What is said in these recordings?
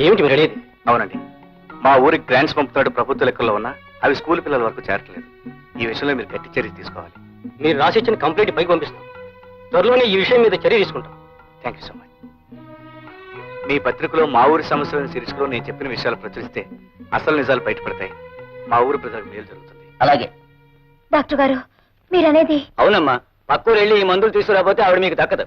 ఏమిటి మీరు అడిగేది అవునండి. మా ఊరికి గ్రాంట్స్ పంపుతాడు ప్రభుత్వ లెక్కల్లో ఉన్నా అవి స్కూల్ పిల్లల వరకు చేరట్లేదు. ఈ విషయంలో మీరు గట్టి చర్య తీసుకోవాలి. మీరు రాసిచ్చిన కంప్లైంట్ పైకి పంపిస్తాం. త్వరలోనే ఈ విషయం మీద చర్య తీసుకుంటాం. థ్యాంక్ యూ సో మచ్ మీ పత్రికలో మా ఊరి సమస్యలను శీర్షికలో నేను చెప్పిన విషయాలు ప్రచురిస్తే అసలు నిజాలు బయటపడతాయి. మా ఊరి ప్రజలకు మేలు జరుగుతుంది. అలాగే. డాక్టర్ గారు మీరనేది? అవునమ్మా. పక్కూరు వెళ్ళి ఈ మందులు తీసుకురాకపోతే ఆవిడ మీకు దక్కదు.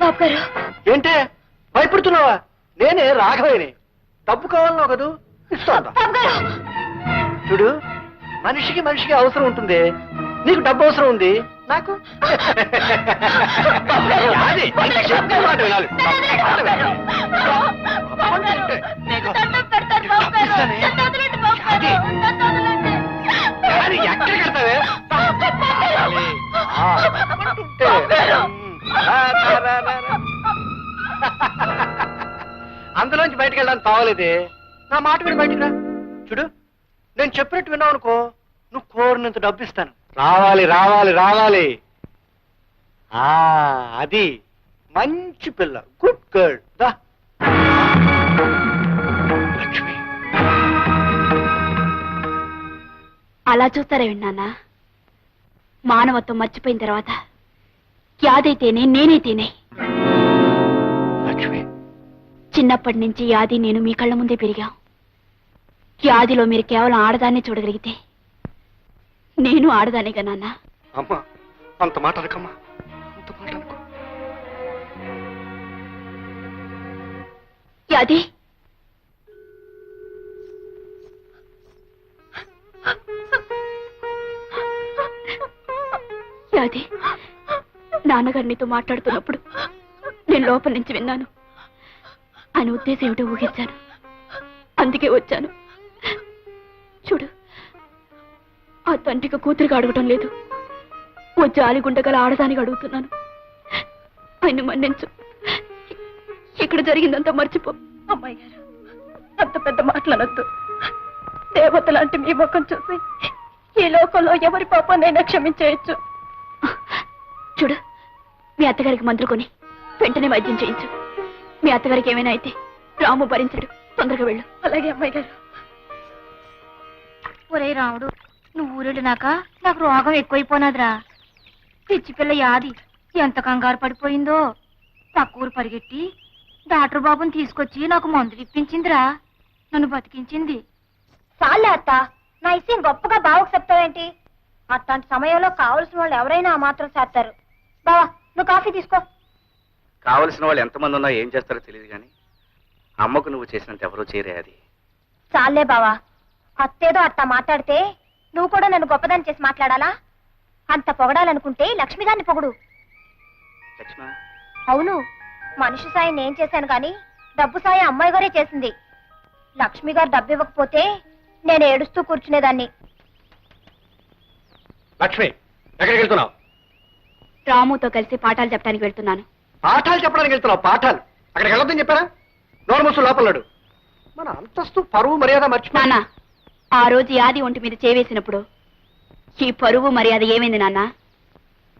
బాబు గారు ఏంటే? భయపడుతున్నావా? నేనే రాఘవేని. డబ్బు కావాలన్నావు కదూ ఇస్తాను బాబు గారు చూడు మనిషికి మనిషికి అవసరం ఉంటుంది. నీకు డబ్బు అవసరం ఉంది. నాకు? చెప్పే మాట వినాలి. బాబు అందులోంచి బయటకు వెళ్ళడానికి తావలేదే. నా మాట విని బయటికి రా. చూడు నేను చెప్పినట్టు విన్నావు అనుకో నువ్వు కోరినంత డబ్బు ఇస్తాను రావాలి రావాలి రావాలి. ఆ అది మంచి పిల్ల. గుడ్ గర్ల్ దా. లక్ష్మి. అలా చూస్తారా విన్నానా? మానవత్వం మర్చిపోయిన తర్వాత యాదైతేనే నేనైతేనే. లక్ష్మి. చిన్నప్పటి నుంచి యాది నేను మీ కళ్ళ ముందే పెరిగాం. యాదిలో మీరు కేవలం ఆడదాన్నే చూడగలిగితే నేను ఆడదానేగా నాన్న. అమ్మా అంత మాట అనకమ్మా అంత మాట అనుకో. యాది? యాది నాన్నగారు నీతో మాట్లాడుతున్నప్పుడు నేను లోపల నుంచి విన్నాను. ఆయన ఉద్దేశం ఏమిటో ఊహించాను. అందుకే వచ్చాను. చూడు ఆ తండ్రికి కూతురికి అడగటం లేదు. ఓ జాలిగుండగల ఆడదానికి అడుగుతున్నాను. ఆయన మన్నించు. ఇక్కడ జరిగిందంతా మర్చిపో. అమ్మాయి గారు అంత పెద్ద మాటలనొద్దు. దేవత లాంటి మీ ముఖం చూసి ఈ లోకంలో ఎవరి పాపాన్నైనా క్షమించేయచ్చు. చూడు మీ అత్తగారికి మందులు కొని వెంటనే వైద్యం చేయించు. మీ అత్తగారికి ఏమైనా అయితే రాము భరించడు. తొందరగా వెళ్ళు. అలాగే అమ్మాయి గారు. ఒరే రాముడు నువ్వు ఊరెళ్ళినాక నాకు రోగం ఎక్కువైపోనాదిరా. పిచ్చి పిల్ల యాది ఎంత కంగారు పడిపోయిందో. పక్క ఊరు పరిగెట్టి డాక్టర్ బాబుని తీసుకొచ్చి నాకు మందులు ఇప్పించిందిరా నన్ను బతికించింది. చాలే అత్త నా ఇష్టం గొప్పగా బావకు చెప్తావేంటి? అట్లాంటి సమయంలో కావలసిన వాళ్ళు ఎవరైనా ఆ మాత్రం చేస్తారు. బావా నువ్వు కాఫీ తీసుకో. కావలసిన వాళ్ళు ఎంతమంది ఉన్నా ఏం చేస్తారో తెలియదు కానీ అమ్మకు నువ్వు చేసినంత ఎవరూ చేయరే అది. చాలే బావా. అత్తేదో అట్ట మాట్లాడితే నువ్వు కూడా నన్ను గొప్పదాన్ని చేసి మాట్లాడాలా? అంత పొగడాలనుకుంటే లక్ష్మి గారిని పొగుడు. లక్ష్మ? అవును. మనిషి సాయం నేను చేశాను కానీ డబ్బు సాయం అమ్మాయి గారే చేసింది. లక్ష్మి గారు డబ్బు ఇవ్వకపోతే నేను ఏడుస్తూ కూర్చునేదాన్ని. లక్ష్మి ఎక్కడికి వెళ్తున్నావు? రాముతో కలిసి పాఠాలు చెప్పడానికి వెళ్తున్నాను. పాఠాలు చెప్పడానికి వెళ్తున్నావు పాఠాలు. అక్కడికి వెళ్ళొద్దని చెప్పారా? నోర్మసు లోపలడు మన అంతస్తు పరువు మర్యాద మర్చిపో నాన్న ఆ రోజు యాది ఒంటి మీద చేవేసినప్పుడు ఈ పరువు మర్యాద ఏమైంది నాన్న?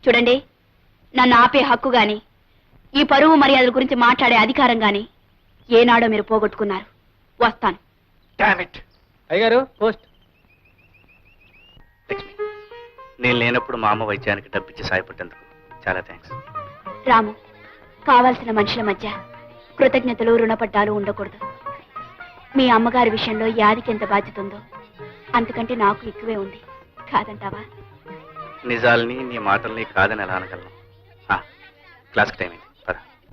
చూడండి నన్ను ఆపే హక్కు గాని ఈ పరువు మర్యాదల గురించి మాట్లాడే అధికారం గాని ఏనాడో మీరు పోగొట్టుకున్నారు. వస్తాను. డామిట్ అయ్యగారు పోస్ట్. లక్ష్మి నేను లేనప్పుడు మా అమ్మ వైద్యానికి డబ్బిచ్చి సాయపడ్డందుకు. చాలా థ్యాంక్స్ రాము కావాల్సిన మనుషుల మధ్య కృతజ్ఞతలు రుణపడ్డాలు ఉండకూడదు. మీ అమ్మగారి విషయంలో యాదికి ఎంత బాధ్యత ఉందో అంతకంటే నాకు ఎక్కువే ఉంది. కాదంటావా? నిజాల్ని నీ మాటల్ని కాదని ఎలా అనగలను. క్లాస్కి టైం అయింది.